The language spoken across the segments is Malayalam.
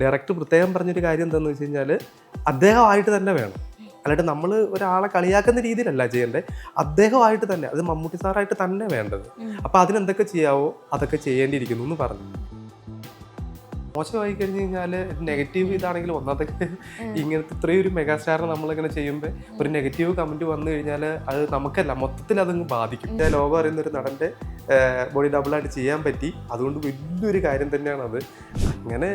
ഡയറക്ടർ പ്രത്യേകം പറഞ്ഞൊരു കാര്യം എന്താണെന്ന് വെച്ച് കഴിഞ്ഞാൽ അദ്ദേഹമായിട്ട് തന്നെ വേണം. അല്ലാണ്ട് നമ്മൾ ഒരാളെ കളിയാക്കുന്ന രീതിയിലല്ല ചെയ്യേണ്ടത്. അദ്ദേഹമായിട്ട് തന്നെ അത് മമ്മൂട്ടി സാറായിട്ട് തന്നെ വേണ്ടത്. അപ്പോൾ അതിനെന്തൊക്കെ ചെയ്യാവോ അതൊക്കെ ചെയ്യേണ്ടിയിരിക്കുന്നു എന്ന് പറഞ്ഞു. മോശമായി കഴിഞ്ഞ് കഴിഞ്ഞാൽ നെഗറ്റീവ് ഇതാണെങ്കിൽ ഒന്നാമത്തെ ഇങ്ങനത്തെ ഇത്രയും ഒരു മെഗാസ്റ്റാറിനെ നമ്മളിങ്ങനെ ചെയ്യുമ്പോൾ ഒരു നെഗറ്റീവ് കമന്റ് വന്നു കഴിഞ്ഞാൽ അത് നമുക്കല്ല മൊത്തത്തിൽ അതങ്ങ് ബാധിക്കും. ലോകം അറിയുന്ന ഒരു നടന്റെ ബോഡി ഡബിളായിട്ട് ചെയ്യാൻ പറ്റി. അതുകൊണ്ട് വലിയൊരു കാര്യം തന്നെയാണ് അത്. അങ്ങനെ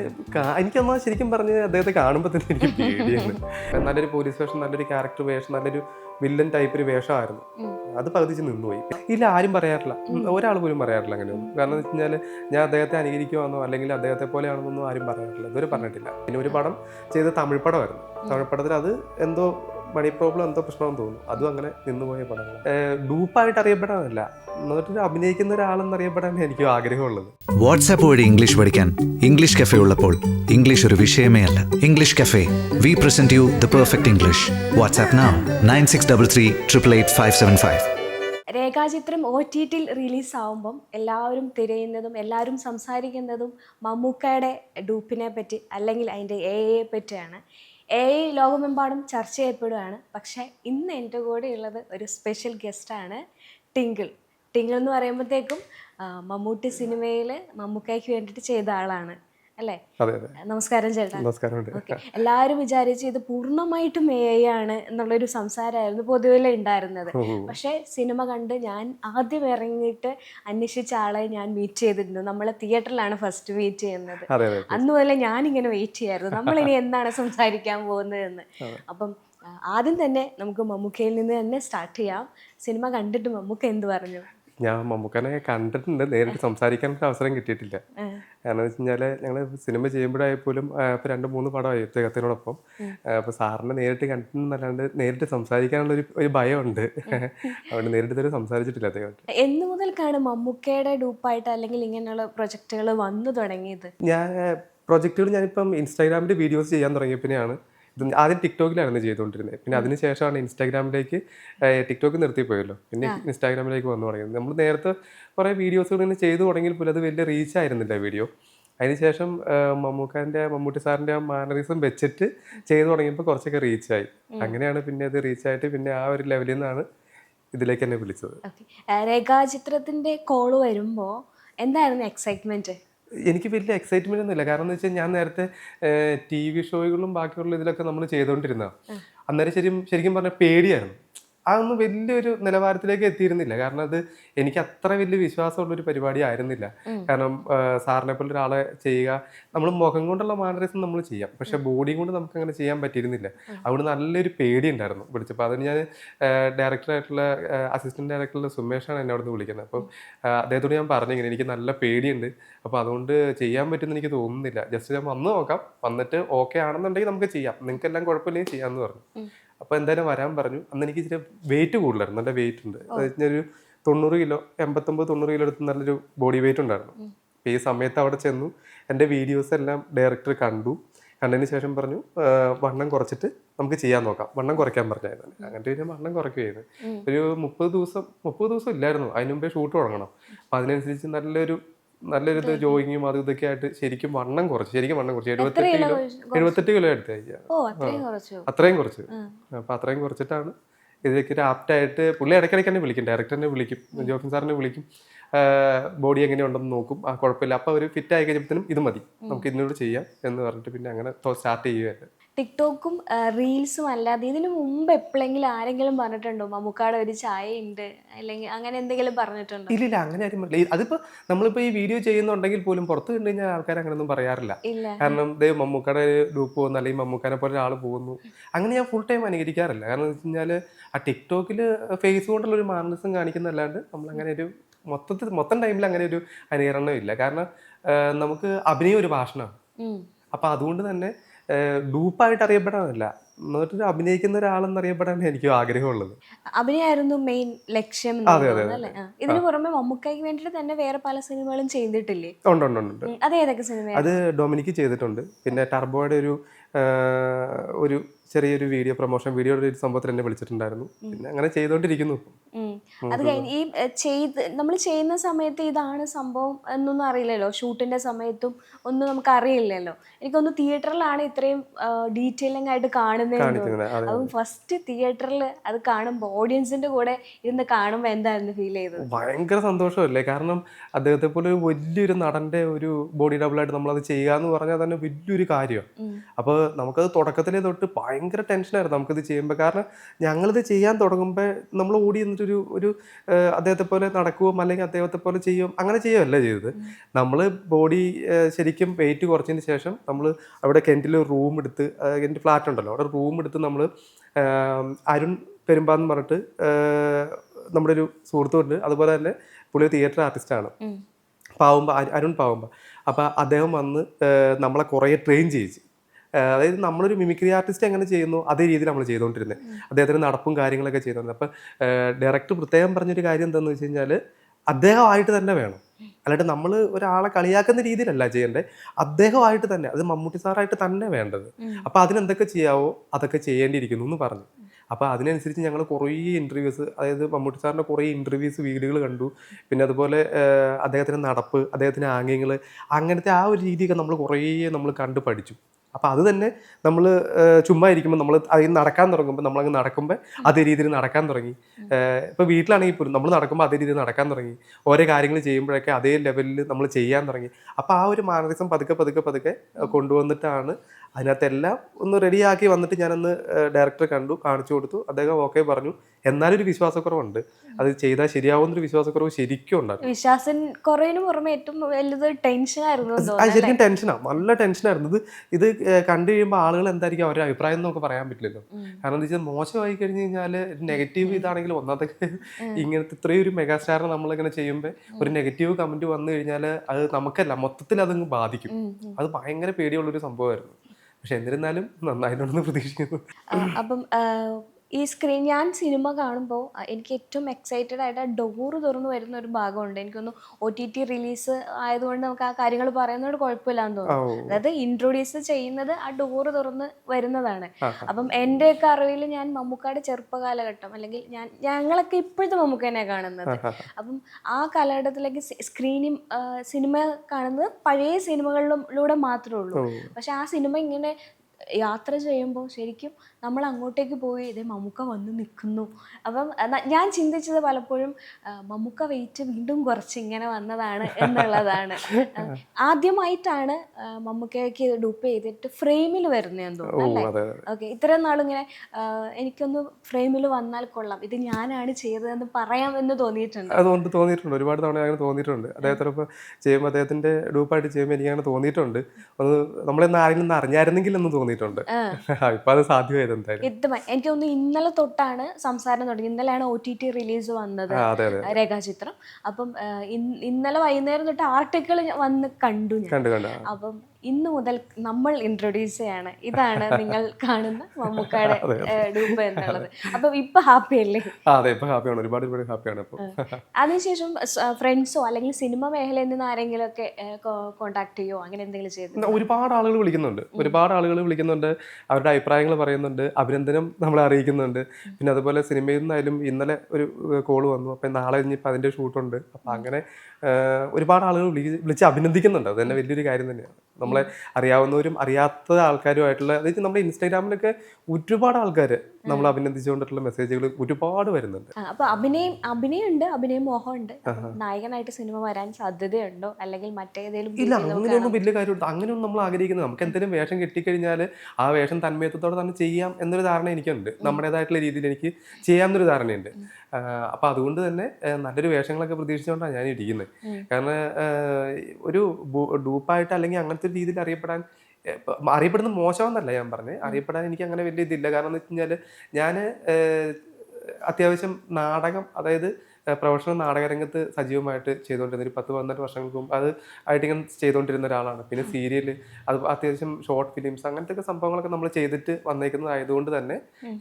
എനിക്കെന്നാൽ ശരിക്കും പറഞ്ഞ് അദ്ദേഹത്തെ കാണുമ്പോൾ തന്നെ എനിക്ക് പേടിയാണ്. നല്ലൊരു പോലീസ് വേഷം നല്ലൊരു ക്യാരക്ടർ വേഷം നല്ലൊരു വില്ലൻ ടൈപ്പ് ഒരു വേഷമായിരുന്നു. അത് പകുതിച്ച് നിന്നുപോയി. ഇല്ല ആരും പറയാറില്ല. ഒരാൾ പോലും പറയാറില്ല അങ്ങനെയൊന്നും. കാരണം എന്ന് വെച്ച് കഴിഞ്ഞാൽ ഞാൻ അദ്ദേഹത്തെ അനുകരിക്കുവാന്നോ അല്ലെങ്കിൽ അദ്ദേഹത്തെ പോലെയാണെന്നൊന്നും ആരും പറയാറില്ല. ഇതുവരെ പറഞ്ഞിട്ടില്ല. പിന്നെ ഒരു പടം ചെയ്ത തമിഴ് പടമായിരുന്നു. തമിഴ് പടത്തിൽ അത് എന്തോ മണി പ്രോബ്ലം എന്തോ പ്രശ്നമെന്ന് തോന്നുന്നു. അതും അങ്ങനെ നിന്നുപോയ പടങ്ങൾ ഡൂപ്പായിട്ട് അറിയപ്പെടാനല്ല. എന്നിട്ട് അഭിനയിക്കുന്ന ഒരാളെന്ന് അറിയപ്പെടാൻ എനിക്ക് ആഗ്രഹമുള്ളത്. വാട്സാപ്പ് വഴി ഇംഗ്ലീഷ് പഠിക്കാൻ ഇംഗ്ലീഷ് കഫേ ഉള്ളപ്പോൾ ഇംഗ്ലീഷ് ഒരു വിഷയമേ അല്ല. English cafe we present you the perfect English WhatsApp now nine six double three triple eight five seven five Rekhachithram O T ടിയിൽ റിലീസാവുമ്പം എല്ലാവരും തിരയുന്നതും എല്ലാവരും സംസാരിക്കുന്നതും മമ്മൂക്കയുടെ ഡൂപ്പിനെ പറ്റി അല്ലെങ്കിൽ അതിന്റെ എ എയെ പറ്റിയാണ്. എ ഐ ലോകമെമ്പാടും ചർച്ച ചെയ്യപ്പെടുകയാണ്. പക്ഷേ ഇന്ന് എന്റെ കൂടെ ഉള്ളത് ഒരു സ്പെഷ്യൽ ഗസ്റ്റാണ് ടിങ്കിൾ. ടിങ്കിൾ എന്ന് പറയുമ്പോഴത്തേക്കും മമ്മൂട്ടി സിനിമയിൽ മമ്മൂക്കായ്ക്ക് വേണ്ടിയിട്ട് ചെയ്ത ആളാണ്. അല്ലേ? നമസ്കാരം ചേട്ടാ. നമസ്കാരം എല്ലാവരും വിചാരിച്ച് ഇത് പൂർണമായിട്ടും എ ഐ ആണ് എന്നുള്ളൊരു സംസാരമായിരുന്നു പൊതുവിലെ ഉണ്ടായിരുന്നത്. പക്ഷേ സിനിമ കണ്ട് ഞാൻ ആദ്യം ഇറങ്ങിയിട്ട് അന്വേഷിച്ച ആളെ ഞാൻ മീറ്റ് ചെയ്തിരുന്നു. നമ്മൾ തിയേറ്ററിലാണ് ഫസ്റ്റ് മീറ്റ് ചെയ്യുന്നത്. അന്ന് മുതലേ ഞാനിങ്ങനെ വെയിറ്റ് ചെയ്യായിരുന്നു. നമ്മൾ ഇനി എന്താണ് സംസാരിക്കാൻ പോകുന്നതെന്ന്. അപ്പം ആ, ആദ്യം തന്നെ നമുക്ക് മമ്മൂക്കയിൽ നിന്ന് തന്നെ സ്റ്റാർട്ട് ചെയ്യാം. സിനിമ കണ്ടിട്ട് മമ്മൂക്ക എന്ത് പറഞ്ഞു? ഞാൻ മമ്മൂക്കനെ കണ്ടിട്ടുണ്ട്. നേരിട്ട് സംസാരിക്കാൻ ഒരു അവസരം കിട്ടിയിട്ടില്ല. കാരണം വെച്ച് കഴിഞ്ഞാൽ ഞങ്ങൾ സിനിമ ചെയ്യുമ്പോഴായി പോലും ആ, ഇപ്പൊ രണ്ട് മൂന്ന് പടമായി അദ്ദേഹത്തിനോടൊപ്പം അപ്പൊ സാറിനെ നേരിട്ട് കണ്ടിട്ടുണ്ടെന്നല്ലാണ്ട് നേരിട്ട് സംസാരിക്കാനുള്ള ഒരു ഒരു ഭയമുണ്ട് അതുകൊണ്ട് നേരിട്ട് ഇതുവരെ സംസാരിച്ചിട്ടില്ല അദ്ദേഹം എന്ന് മുതൽക്കാണ് മമ്മൂക്കയുടെ ഡൂപ്പായിട്ട് അല്ലെങ്കിൽ ഇങ്ങനെയുള്ള പ്രൊജക്റ്റുകൾ വന്നു തുടങ്ങിയത്? ഞാൻ പ്രൊജക്റ്റുകൾ ഞാനിപ്പം ഇൻസ്റ്റാഗ്രാമിൽ വീഡിയോസ് ചെയ്യാൻ തുടങ്ങിയപ്പോഴാണ് ആദ്യം ടിക്ടോക്കിലായിരുന്നു ചെയ്തുകൊണ്ടിരുന്നത്. പിന്നെ അതിനുശേഷമാണ് ഇൻസ്റ്റാഗ്രാമിലേക്ക് ടിക്ടോക്ക് നിർത്തിപ്പോയല്ലോ പിന്നെ ഇൻസ്റ്റാഗ്രാമിലേക്ക് വന്നു തുടങ്ങിയത് നമ്മൾ നേരത്തെ കുറേ വീഡിയോസുകൾ ഇങ്ങനെ ചെയ്തു തുടങ്ങിയാൽ പോലും അത് വലിയ റീച്ച് ആയിരുന്നില്ല വീഡിയോ അതിനുശേഷം മമ്മൂക്കാന്റെ മമ്മൂട്ടി സാറിന്റെ ആ മാനറിസം വെച്ചിട്ട് ചെയ്തു തുടങ്ങിയപ്പോൾ കുറച്ചൊക്കെ റീച്ചായി അങ്ങനെയാണ് പിന്നെ അത് റീച്ചായിട്ട് പിന്നെ ആ ഒരു ലെവലിൽ നിന്നാണ് ഇതിലേക്ക് എന്നെ വിളിച്ചത്. രേഖാചിത്രത്തിന്റെ കോൾ വരുമ്പോ എന്തായിരുന്നു എക്സൈറ്റ്മെന്റ് എനിക്ക് വലിയ എക്സൈറ്റ്മെന്റ് ഒന്നുമില്ല. കാരണം എന്ന് വെച്ചാൽ ഞാൻ നേരത്തെ ടി വി ഷോകളും ബാക്കിയുള്ള ഇതിലൊക്കെ നമ്മൾ ചെയ്തുകൊണ്ടിരുന്ന അന്നേരം ശരിക്കും ശരിക്കും പറഞ്ഞാൽ പേടിയായിരുന്നു. അതൊന്നും വലിയൊരു നിലവാരത്തിലേക്ക് എത്തിയിരുന്നില്ല. കാരണം അത് എനിക്ക് അത്ര വലിയ വിശ്വാസമുള്ള ഒരു പരിപാടി ആയിരുന്നില്ല. കാരണം സാറിനെ പോലെ ഒരാളെ ചെയ്യുക നമ്മൾ മുഖം കൊണ്ടുള്ള മാനറിസം നമ്മൾ ചെയ്യാം. പക്ഷെ ബോഡി കൊണ്ട് നമുക്ക് അങ്ങനെ ചെയ്യാൻ പറ്റിയിരുന്നില്ല. അവിടെ നല്ലൊരു പേടി ഉണ്ടായിരുന്നു വിളിച്ചപ്പോൾ. അതിന് ഞാൻ ഡയറക്ടറായിട്ടുള്ള അസിസ്റ്റന്റ് ഡയറക്ടറുള്ള സുമേഷാണ് എന്നെ അവിടുന്ന് വിളിക്കുന്നത്. അപ്പം അദ്ദേഹത്തോട് ഞാൻ പറഞ്ഞു ഇങ്ങനെ എനിക്ക് നല്ല പേടിയുണ്ട്. അപ്പോൾ അതുകൊണ്ട് ചെയ്യാൻ പറ്റുമെന്ന് എനിക്ക് തോന്നുന്നില്ല. ജസ്റ്റ് ഞാൻ വന്ന് നോക്കാം. വന്നിട്ട് ഓക്കെ ആണെന്നുണ്ടെങ്കിൽ നമുക്ക് ചെയ്യാം. നിങ്ങൾക്കെല്ലാം കുഴപ്പമില്ലെങ്കിൽ ചെയ്യാമെന്ന് പറഞ്ഞു. അപ്പോൾ എന്തായാലും വരാൻ പറഞ്ഞു. അന്ന് എനിക്ക് ഇച്ചിരി വെയിറ്റ് കൂടുതലായിരുന്നു. നല്ല വെയിറ്റ് ഉണ്ട്. ഒരു തൊണ്ണൂറ് കിലോ എൺപത്തൊമ്പത് തൊണ്ണൂറ് കിലോ എടുത്ത് നല്ലൊരു ബോഡി വെയിറ്റ് ഉണ്ടായിരുന്നു. അപ്പോൾ ഈ സമയത്ത് അവിടെ ചെന്നു. എന്റെ വീഡിയോസ് എല്ലാം ഡയറക്ടർ കണ്ടു. കണ്ടതിന് ശേഷം പറഞ്ഞു വണ്ണം കുറച്ചിട്ട് നമുക്ക് ചെയ്യാൻ നോക്കാം. വണ്ണം കുറയ്ക്കാൻ പറഞ്ഞായിരുന്നു. അങ്ങനെ പിന്നെ വണ്ണം കുറയ്ക്കുകയായിരുന്നു. ഒരു മുപ്പത് ദിവസം മുപ്പത് ദിവസം ഇല്ലായിരുന്നു. അതിന് മുമ്പേ ഷൂട്ട് തുടങ്ങണം. അപ്പം അതിനനുസരിച്ച് നല്ലൊരു നല്ലൊരു ഇത് ജോയിങ്ങും അതും ഇതൊക്കെ ആയിട്ട് ശരിക്കും വണ്ണം കുറച്ച് ശരിക്കും വണ്ണം കുറച്ച്. എഴുപത്തെട്ട് കിലോ? എഴുപത്തെട്ട് കിലോ എടുത്ത് ഓ അത്രയും കുറച്ചു. അപ്പൊ അത്രയും കുറച്ചിട്ടാണ് ഇതിലേക്ക് ഒരു ആപ്റ്റായിട്ട് പുള്ളി ഇടയ്ക്കിടയ്ക്ക് തന്നെ വിളിക്കും. ഡയറക്ടറിനെ വിളിക്കും ജോഫിൻ സാറിനെ വിളിക്കും. ബോഡി എങ്ങനെയുണ്ടെന്ന് നോക്കും. ആ കുഴപ്പമില്ല. അപ്പൊ അവർ ഫിറ്റ് ആയി കഴിഞ്ഞപ്പോഴത്തേനും ഇത് മതി. നമുക്ക് ഇതിനോട് ചെയ്യാം എന്ന് പറഞ്ഞിട്ട് പിന്നെ അങ്ങനെ സ്റ്റാർട്ട് ചെയ്യുകയായിരുന്നു ടിക്ടോക്കും റീൽസും അല്ലാതെ ഇതിനു മുമ്പ് എപ്പോഴെങ്കിലും ആരെങ്കിലും പറഞ്ഞിട്ടുണ്ടോ മമ്മൂക്കാട് ഒരു ചായ ഉണ്ട് അല്ലെങ്കിൽ അങ്ങനെ എന്തെങ്കിലും പറഞ്ഞിട്ടുണ്ടോ? ഇല്ല ഇല്ല അങ്ങനെ ആരും പറയില്ല. ഈ- അതിപ്പോ നമ്മളിപ്പോ ഈ വീഡിയോ ചെയ്യുന്നുണ്ടെങ്കിൽ പോലും പുറത്തു കണ്ടു കഴിഞ്ഞാൽ ആൾക്കാർ അങ്ങനെയൊന്നും പറയാറില്ല. കാരണം ദേ മമ്മൂക്കാട് ഡൂപ്പ് പോകുന്നു അല്ലെങ്കിൽ മമ്മൂക്കാനെ പോലെ ഒരാൾ പോകുന്നു. അങ്ങനെ ഞാൻ ഫുൾ ടൈം അനുകരിക്കാറില്ല. കാരണം എന്ന് വെച്ച് കഴിഞ്ഞാൽ ആ ടിക്ടോക്കിൽ ഫേസ് കൊണ്ടുള്ള ഒരു മാനസം കാണിക്കുന്നല്ലാണ്ട് നമ്മൾ അങ്ങനെ ഒരു മൊത്തത്തിൽ മൊത്തം ടൈമിൽ അങ്ങനെ ഒരു അനുകരണം ഇല്ല. കാരണം നമുക്ക് അഭിനയം ഒരു ഭാഷണമാണ് അപ്പൊ അതുകൊണ്ട് തന്നെ ഡൂപ്പായിട്ട് അറിയപ്പെടാനല്ല. എന്നിട്ട് അഭിനയിക്കുന്ന ഒരാളെന്നറിയപ്പെടാൻ എനിക്ക് ആഗ്രഹമുള്ളത്. അഭിനയായിരുന്നു മെയിൻ ലക്ഷ്യം ഇതിനു. പുറമെ മമ്മൂക്കായ്ക്ക് വേണ്ടിട്ട് തന്നെ വേറെ പല സിനിമകളും ചെയ്തിട്ടില്ലേ? ഉണ്ട് ഉണ്ട് ഉണ്ട് അത് ഏതൊക്കെ സിനിമ അത് ഡൊമിനിക്ക് ചെയ്തിട്ടുണ്ട്. പിന്നെ ടർബോയുടെ ഒരു ഒരു ചെറിയൊരു വീഡിയോ പ്രൊമോഷൻ വീഡിയോ ഒരു സംഭവത്തിൽ എന്നെ വിളിച്ചിട്ടുണ്ടായിരുന്നു. പിന്നെ അങ്ങനെ ചെയ്തുകൊണ്ടിരിക്കുന്നു അത് കഴിഞ്ഞ് ഈ ചെയ്ത് നമ്മൾ ചെയ്യുന്ന സമയത്ത് ഇതാണ് സംഭവം എന്നൊന്നും അറിയില്ലല്ലോ. ഷൂട്ടിന്റെ സമയത്തും ഒന്നും നമുക്ക് അറിയില്ലല്ലോ. എനിക്കൊന്ന് തിയേറ്ററിലാണ് ഇത്രയും ഡീറ്റെയിലിംഗ് ആയിട്ട് കാണുന്നത് അതും ഫസ്റ്റ് തിയേറ്ററിൽ അത് കാണുമ്പോൾ ഓഡിയൻസിന്റെ കൂടെ ഇരുന്ന് കാണുമ്പോൾ എന്തായിരുന്നു ഫീൽ ചെയ്തത്? ഭയങ്കര സന്തോഷമല്ലേ? കാരണം അദ്ദേഹത്തെ പോലെ വലിയൊരു നടന്റെ ഒരു ബോഡി ഡബിൾ ആയിട്ട് നമ്മൾ അത് ചെയ്യുക എന്ന് പറഞ്ഞാൽ തന്നെ വലിയൊരു കാര്യമാണ് അപ്പോൾ നമുക്കത് തുടക്കത്തിലേ തൊട്ട് ഭയങ്കര ടെൻഷനായിരുന്നു നമുക്കിത് ചെയ്യുമ്പോൾ കാരണം ഞങ്ങളിത് ചെയ്യാൻ തുടങ്ങുമ്പോൾ നമ്മൾ ഓടി എന്നിട്ടൊരു ഒരു ഒരു അദ്ദേഹത്തെ പോലെ നടക്കുകയും അല്ലെങ്കിൽ അദ്ദേഹത്തെ പോലെ ചെയ്യും അങ്ങനെ ചെയ്യുകയല്ല ചെയ്തത്. നമ്മൾ ബോഡി ശരിക്കും വെയിറ്റ് കുറച്ചതിന് ശേഷം നമ്മൾ അവിടെ കെന്റിൽ റൂം എടുത്ത് കെന്റ് ഫ്ലാറ്റ് ഉണ്ടല്ലോ. അവിടെ റൂം എടുത്ത് നമ്മൾ അരുൺ പെരുമ്പാന്ന് പറഞ്ഞിട്ട് നമ്മുടെ ഒരു സുഹൃത്തുണ്ട്. അതുപോലെ തന്നെ പുള്ളി തിയേറ്റർ ആർട്ടിസ്റ്റാണ് പാവുമ്പോൾ പാവുമ്പ അരുൺ പാവുമ്പ. അപ്പോൾ അദ്ദേഹം വന്ന് നമ്മളെ കുറേ ട്രെയിൻ ചെയ്യിച്ചു. അതായത് നമ്മളൊരു മിമിക്രി ആർട്ടിസ്റ്റ് എങ്ങനെ ചെയ്യുന്നു അതേ രീതിയിൽ നമ്മൾ ചെയ്തുകൊണ്ടിരുന്നത് അദ്ദേഹത്തിന് നടപ്പും കാര്യങ്ങളൊക്കെ ചെയ്തുകൊണ്ടിരുന്നത് അപ്പം ഡയറക്ടർ പ്രത്യേകം പറഞ്ഞൊരു കാര്യം എന്താണെന്ന് വെച്ച് കഴിഞ്ഞാൽ അദ്ദേഹമായിട്ട് തന്നെ വേണം. അല്ലാണ്ട് നമ്മൾ ഒരാളെ കളിയാക്കുന്ന രീതിയിലല്ല ചെയ്യേണ്ടത് അദ്ദേഹമായിട്ട് തന്നെ അത് മമ്മൂട്ടി സാറായിട്ട് തന്നെ വേണ്ടത്. അപ്പോൾ അതിനെന്തൊക്കെ ചെയ്യാവോ അതൊക്കെ ചെയ്യേണ്ടിയിരിക്കുന്നു എന്ന് പറഞ്ഞു. അപ്പോൾ അതിനനുസരിച്ച് ഞങ്ങൾ കുറേ ഇന്റർവ്യൂസ് അതായത് മമ്മൂട്ടി സാറിന്റെ കുറേ ഇന്റർവ്യൂസ് വീഡിയോകൾ കണ്ടു. പിന്നെ അതുപോലെ അദ്ദേഹത്തിന്റെ നടപ്പ് അദ്ദേഹത്തിന്റെ ആംഗ്യങ്ങൾ അങ്ങനത്തെ ആ ഒരു രീതിയൊക്കെ നമ്മൾ കുറേ നമ്മൾ കണ്ട് പഠിച്ചു. അപ്പോൾ അത് തന്നെ നമ്മൾ ചുമ്മാ ഇരിക്കുമ്പോൾ നമ്മൾ അതിൽ നടക്കാൻ തുടങ്ങുമ്പോൾ നമ്മളങ്ങ് നടക്കുമ്പോൾ അതേ രീതിയിൽ നടക്കാൻ തുടങ്ങി. ഇപ്പോൾ വീട്ടിലാണെങ്കിൽ പോലും നമ്മൾ നടക്കുമ്പോൾ അതേ രീതിയിൽ നടക്കാൻ തുടങ്ങി. ഓരോ കാര്യങ്ങൾ ചെയ്യുമ്പോഴൊക്കെ അതേ ലെവലിൽ നമ്മൾ ചെയ്യാൻ തുടങ്ങി. അപ്പോൾ ആ ഒരു മാനറിസം പതുക്കെ പതുക്കെ പതുക്കെ കൊണ്ടുവന്നിട്ടാണ് അതിനകത്തെല്ലാം ഒന്ന് റെഡിയാക്കി വന്നിട്ട് ഞാനൊന്ന് ഡയറക്ടറെ കണ്ടു കാണിച്ചു കൊടുത്തു. അദ്ദേഹം ഓക്കെ പറഞ്ഞു. എന്നാലും ഒരു വിശ്വാസക്കുറവുണ്ട്. അത് ചെയ്താൽ ശരിയാവുന്നൊരു വിശ്വാസക്കുറവ് ശരിക്കും ഉണ്ടായിരുന്നു വിശ്വാസം കുറവിന് പുറമെ ഏറ്റവും വലുത് ടെൻഷനായിരുന്നു അത് ശരിക്കും ടെൻഷനാണ് നല്ല ടെൻഷനായിരുന്നു. ഇത് ഇത് കണ്ടു കഴിയുമ്പോൾ ആളുകൾ എന്തായിരിക്കും അവരുടെ അഭിപ്രായം എന്നൊക്കെ നമുക്ക് പറയാൻ പറ്റില്ലല്ലോ. കാരണം എന്താ വെച്ചാൽ മോശമായി കഴിഞ്ഞ് കഴിഞ്ഞാൽ നെഗറ്റീവ് ഇതാണെങ്കിൽ ഒന്നാമത്തെ ഇങ്ങനത്തെ ഇത്രയും ഒരു മെഗാസ്റ്റാർ നമ്മളിങ്ങനെ ചെയ്യുമ്പോൾ ഒരു നെഗറ്റീവ് കമന്റ് വന്നു കഴിഞ്ഞാൽ അത് നമുക്കല്ല മൊത്തത്തിൽ അതങ്ങ് ബാധിക്കും. അത് ഭയങ്കര പേടിയുള്ളൊരു സംഭവമായിരുന്നു. പക്ഷെ എന്നിരുന്നാലും നന്നായിട്ടുണ്ടെന്ന് പ്രതീക്ഷിക്കുന്നു. അപ്പം ഈ സ്ക്രീൻ ഞാൻ സിനിമ കാണുമ്പോൾ എനിക്ക് ഏറ്റവും എക്സൈറ്റഡ് ആയിട്ട് ആ ഡോറ് തുറന്നു വരുന്ന ഒരു ഭാഗമുണ്ട്. എനിക്കൊന്ന് ഒ ടി ടി റിലീസ് ആയതുകൊണ്ട് നമുക്ക് ആ കാര്യങ്ങൾ പറയുന്നതുകൊണ്ട് കുഴപ്പമില്ലാന്ന് തോന്നുന്നു. അതായത് ഇൻട്രൊഡ്യൂസ് ചെയ്യുന്നത് ആ ഡോറ് തുറന്ന് വരുന്നതാണ്. അപ്പം അപ്പം എന്റെയൊക്കെ അറിവിൽ ഞാൻ മമ്മൂക്കാട് ചെറുപ്പകാലഘട്ടം അല്ലെങ്കിൽ ഞാൻ ഞങ്ങളൊക്കെ ഇപ്പോഴത്തെ മമ്മൂക്കനെ കാണുന്നത്. അപ്പം ആ കാലഘട്ടത്തിലേക്ക് സ്ക്രീനിൽ സിനിമ കാണുന്നത് പഴയ സിനിമകളിലൂടെ മാത്രമേ ഉള്ളൂ. പക്ഷെ ആ സിനിമ ഇങ്ങനെ യാത്ര ചെയ്യുമ്പോൾ ശരിക്കും നമ്മൾ അങ്ങോട്ടേക്ക് പോയി ഇതേ മമ്മൂക്ക വന്ന് നിൽക്കുന്നു. അപ്പം ഞാൻ ചിന്തിച്ചത് പലപ്പോഴും മമ്മുക്ക വെയിറ്റ് വീണ്ടും കുറച്ച് ഇങ്ങനെ വന്നതാണ് എന്നുള്ളതാണ്. ആദ്യമായിട്ടാണ് മമ്മൂക്കയ്ക്ക് ഡൂപ്പ് ചെയ്തിട്ട് ഫ്രെയിമിൽ വരുന്നതെന്ന് തോന്നുന്നു അല്ലേ? ഓക്കെ ഇത്രയും നാളിങ്ങനെ എനിക്കൊന്ന് ഫ്രെയിമിൽ വന്നാൽ കൊള്ളാം. ഇത് ഞാനാണ് ചെയ്തതെന്ന് പറയാം എന്ന് തോന്നിയിട്ടുണ്ട്. അതുകൊണ്ട് തോന്നിയിട്ടുണ്ട്. ഒരുപാട് തവണ അങ്ങനെ തോന്നിയിട്ടുണ്ട്. അദ്ദേഹത്തോടൊപ്പം ചെയ്യുമ്പോൾ അദ്ദേഹത്തിന്റെ ഡൂപ്പായിട്ട് ചെയ്യുമ്പോൾ എനിക്കങ്ങനെ തോന്നിയിട്ടുണ്ട്. അത് നമ്മളെന്ന് ആരെങ്കിലും അറിഞ്ഞായിരുന്നെങ്കിൽ എന്ന് തോന്നിയിട്ടുണ്ട്. ഇപ്പൊ അത് സാധ്യമായത് എന്തായാലും. എനിക്ക് തോന്നുന്നു ഇന്നലെ തൊട്ടാണ് സംസാരം തുടങ്ങി. ഇന്നലെയാണ് ഒ ടി ടി റിലീസ് വന്നത് രേഖാചിത്രം. അപ്പം ഇന്നലെ വൈകുന്നേരം തൊട്ട് ആർട്ടിക്കിൾ വന്ന് കണ്ടു ഞാൻ. അപ്പം ഇന്ന് മുതൽ നമ്മൾ ഇൻട്രൊഡ്യൂസ് ചെയ്യാണ്. ഇതാണ് നിങ്ങൾ കാണുന്ന മമ്മൂക്കയുടെ ഡൂപ്പ് എന്നുള്ളത്. അപ്പൊ ഇപ്പൊ ഹാപ്പി അല്ലേ? അതെ ഇപ്പൊ ഹാപ്പിയാണ് ഒരുപാട് ഒരുപാട് ഹാപ്പിയാണ് അതിനുശേഷം ഫ്രണ്ട്സോ അല്ലെങ്കിൽ സിനിമ മേഖലയിൽ നിന്ന് ആരെങ്കിലും ഒക്കെ കോണ്ടാക്ട് ചെയ്യോ? അങ്ങനെ എന്തെങ്കിലും ചെയ്തു ഒരുപാട് ആളുകൾ വിളിക്കുന്നുണ്ട്. ഒരുപാട് ആളുകൾ വിളിക്കുന്നുണ്ട്. അവരുടെ അഭിപ്രായങ്ങൾ പറയുന്നുണ്ട്. അഭിനന്ദനം നമ്മളെ അറിയിക്കുന്നുണ്ട്. പിന്നെ അതുപോലെ സിനിമയിൽ നിന്നായാലും ഇന്നലെ ഒരു കോൾ വന്നു. അപ്പം നാളെ ഇനിയിപ്പോൾ അതിന്റെ ഷൂട്ടുണ്ട് അപ്പം അങ്ങനെ ഒരുപാട് ആളുകൾ വിളി വിളിച്ച് അഭിനന്ദിക്കുന്നുണ്ട്. അത് തന്നെ വലിയൊരു കാര്യം തന്നെയാണ്. നമ്മളെ അറിയാവുന്നവരും അറിയാത്ത ആൾക്കാരുമായിട്ടുള്ള അതായത് നമ്മുടെ ഇൻസ്റ്റാഗ്രാമിലൊക്കെ ഒരുപാട് ആൾക്കാർ നമ്മൾ അഭിനന്ദിച്ചുകൊണ്ടിട്ടുള്ള മെസ്സേജുകൾ ഒരുപാട് വരുന്നുണ്ട്. അപ്പൊ അഭിനയം അഭിനയമുണ്ട് അഭിനയ മോഹമുണ്ട്. നായകനായിട്ട് സിനിമ വരാൻ സാധ്യതയുണ്ടോ? അല്ലെങ്കിൽ മറ്റേതെങ്കിലും ഇല്ല അങ്ങനെയൊന്നും വലിയ കാര്യമുണ്ട്. അങ്ങനെയൊന്നും നമ്മൾ ആഗ്രഹിക്കുന്നത് നമുക്ക് എന്തെങ്കിലും വേഷം കിട്ടിക്കഴിഞ്ഞാൽ ആ വേഷം തന്മയത്വത്തോടെ തന്നെ ചെയ്യാം എന്നൊരു ധാരണ എനിക്കുണ്ട്. നമ്മുടേതായിട്ടുള്ള രീതിയിൽ എനിക്ക് ചെയ്യാം എന്നൊരു ധാരണയുണ്ട് അപ്പൊ അതുകൊണ്ട് തന്നെ നല്ലൊരു വേഷങ്ങളൊക്കെ പ്രതീക്ഷിച്ചുകൊണ്ടാണ് ഞാൻ ഇരിക്കുന്നത്. കാരണം ഒരു ഡൂപ്പായിട്ട് അല്ലെങ്കിൽ അങ്ങനത്തെ ഒരു രീതിയിൽ അറിയപ്പെടാൻ അറിയപ്പെടുന്നത് മോശമെന്നല്ല ഞാൻ പറഞ്ഞത് അറിയപ്പെടാൻ എനിക്ക് അങ്ങനെ വലിയ ഇതില്ല. കാരണം എന്ന് വെച്ച് കഴിഞ്ഞാൽ ഞാൻ അത്യാവശ്യം നാടകം അതായത് പ്രൊഫഷണൽ നാടകരംഗത്ത് സജീവമായിട്ട് ചെയ്തുകൊണ്ടിരുന്ന ഒരു പത്ത് പന്ത്രണ്ട് വർഷങ്ങൾക്ക് മുമ്പ് അത് ആയിട്ട് ഇങ്ങനെ ചെയ്തുകൊണ്ടിരുന്ന ഒരാളാണ്. പിന്നെ സീരിയൽ അത് അത്യാവശ്യം ഷോർട്ട് ഫിലിംസ് അങ്ങനത്തെ ഒക്കെ സംഭവങ്ങളൊക്കെ നമ്മൾ ചെയ്തിട്ട് വന്നേക്കുന്നതായതുകൊണ്ട് തന്നെ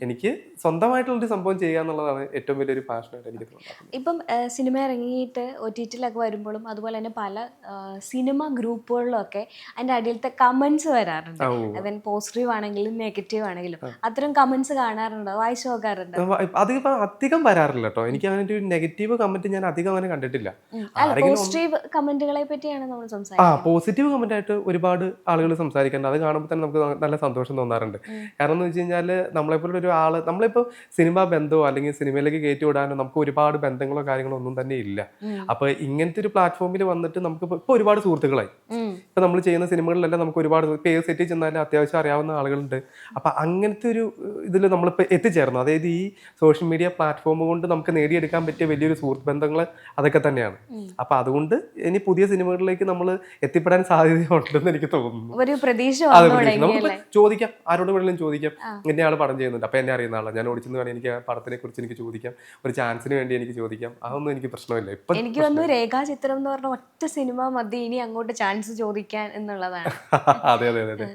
എനിക്ക് സ്വന്തമായിട്ടുള്ള ഒരു സംഭവം ചെയ്യുക എന്നുള്ളതാണ് ഏറ്റവും വലിയൊരു പാഷനായിട്ട് എനിക്ക് തോന്നുന്നത്. ഇപ്പം സിനിമ ഇറങ്ങിയിട്ട് ഒ ടി ടിയിലൊക്കെ വരുമ്പോഴും അതുപോലെ തന്നെ പല സിനിമ ഗ്രൂപ്പുകളിലൊക്കെ അതിന്റെ അടിയിലത്തെ കമൻസ് വരാറുണ്ട്. പോസിറ്റീവ് ആണെങ്കിലും നെഗറ്റീവ് ആണെങ്കിലും അത്തരം കമൻസ് കാണാറുണ്ടോ? വായിച്ചു നോക്കാറുണ്ടോ? അതിപ്പോ അധികം വരാറില്ല കേട്ടോ എനിക്ക് അങ്ങനെ ഒരു നെഗറ്റീവ് കമന്റ് ഞാൻ അധികം അങ്ങനെ കണ്ടിട്ടില്ല. പോസിറ്റീവ് കമന്റുകളെ പറ്റിയാണ് നമ്മൾ ആ പോസിറ്റീവ് കമന്റ് ആയിട്ട് ഒരുപാട് ആളുകൾ സംസാരിക്കുന്നുണ്ട് അത് കാണുമ്പോൾ തന്നെ നമുക്ക് നല്ല സന്തോഷം തോന്നാറുണ്ട്. കാരണം എന്ന് വെച്ച് കഴിഞ്ഞാൽ നമ്മളെപ്പോലെ ഒരു ആൾ നമ്മളിപ്പോ സിനിമ ബന്ധമോ അല്ലെങ്കിൽ സിനിമയിലേക്ക് കയറ്റി വിടാനോ നമുക്ക് ഒരുപാട് ബന്ധങ്ങളോ കാര്യങ്ങളോ ഒന്നും തന്നെ ഇല്ല. അപ്പൊ ഇങ്ങനത്തെ ഒരു പ്ലാറ്റ്ഫോമിൽ വന്നിട്ട് നമുക്ക് ഇപ്പൊ ഒരുപാട് സുഹൃത്തുക്കളായി. ഇപ്പൊ നമ്മൾ ചെയ്യുന്ന സിനിമകളിലെല്ലാം നമുക്ക് ഒരുപാട് പേര് സെറ്റ് സെറ്റിൽ ചെന്നാലും അത്യാവശ്യം അറിയാവുന്ന ആളുകളുണ്ട്. അപ്പം അങ്ങനത്തെ ഒരു ഇതിൽ നമ്മളിപ്പോൾ എത്തിച്ചേർന്നു. അതായത് ഈ സോഷ്യൽ മീഡിയ പ്ലാറ്റ്ഫോം കൊണ്ട് നമുക്ക് നേടിയെടുക്കാൻ പറ്റിയ വലിയൊരു സുഹൃത്ത് ബന്ധങ്ങൾ അതൊക്കെ തന്നെയാണ്. അപ്പം അതുകൊണ്ട് ഇനി പുതിയ സിനിമകളിലേക്ക് നമ്മൾ എത്തിപ്പെടാൻ സാധ്യതയുണ്ടെന്ന് എനിക്ക് തോന്നുന്നു. ഒരു പ്രതീക്ഷ നമുക്ക് ചോദിക്കാം. ആരോട് വേണമെങ്കിലും ചോദിക്കാം. എന്നെ ആൾ പടം ചെയ്യുന്നുണ്ട്. അപ്പൊ എന്നെ അറിയുന്ന ആളാണ് ഞാൻ ഓടിച്ചെന്ന് വേണമെങ്കിൽ എനിക്ക് പടത്തിനെ കുറിച്ച് എനിക്ക് ചോദിക്കാം. ഒരു ചാൻസിന് വേണ്ടി എനിക്ക് ചോദിക്കാം. അതൊന്നും എനിക്ക് പ്രശ്നമില്ല. ഇപ്പം എനിക്ക് തോന്നുന്നു രേഖാചിത്രം എന്ന് പറഞ്ഞ ഒറ്റ സിനിമ മതി. ഇനി അങ്ങോട്ട് ചാൻസ് ചോദിക്കാൻ എന്നുള്ളതാണ്. അതെ അതെ അതെ